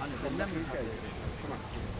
아니, 맨날 밀가야 돼.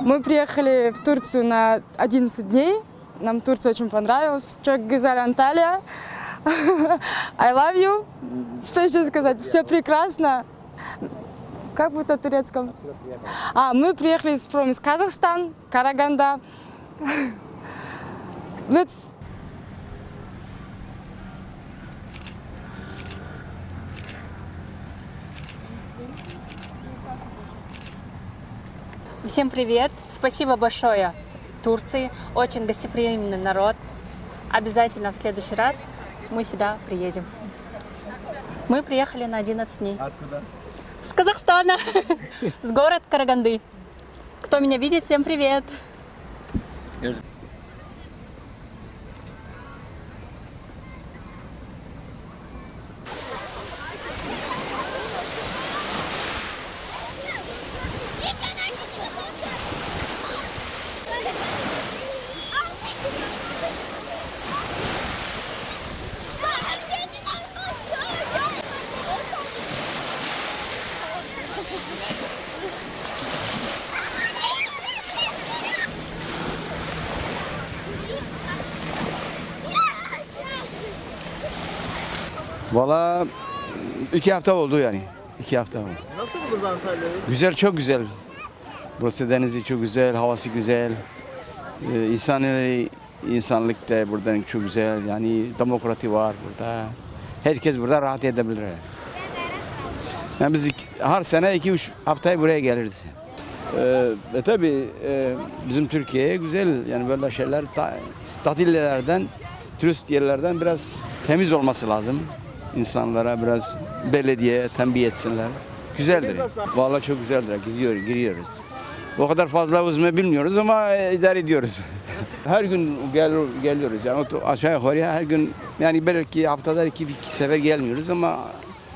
Мы приехали в Турцию на 11 дней. Нам Турция очень понравилась. Çok güzel Анталия. I love you. Что еще сказать? Все прекрасно. Как будет на турецком? А, мы приехали из, from из Казахстан, Караганда. Let's Всем привет! Спасибо большое Турции. Очень гостеприимный народ. Обязательно в следующий раз мы сюда приедем. Мы приехали на 11 дней. Откуда? С Казахстана. С город Караганды. Кто меня видит, всем привет! Valla iki hafta oldu yani. İki hafta oldu. Nasıl buldunuz Antalya'yı? Güzel, çok güzel. Burası denizi çok güzel, havası güzel. Ee, insanı, insanlık da buradan çok güzel. Yani demokrati var burada. Herkes burada rahat edebilir. Yani biz iki- her sene iki üç haftaya buraya geliriz. Ee, e tabii e, bizim Türkiye'ye güzel yani böyle şeyler ta, tatil yerlerden, turist yerlerden biraz temiz olması lazım. İnsanlara biraz belediye tembih etsinler. Güzeldir. Vallahi çok güzeldir. Gidiyor, giriyoruz. O kadar fazla uzma bilmiyoruz ama e, idare ediyoruz. her gün gel, geliyoruz. Yani aşağı yukarı her gün yani belki haftada iki, iki sefer gelmiyoruz ama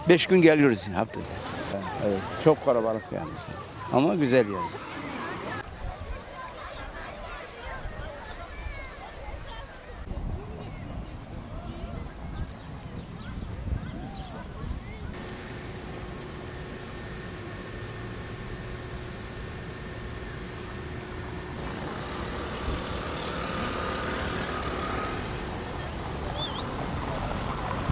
beş gün geliyoruz haftada. Evet, çok kalabalık yani. Ama güzel yani.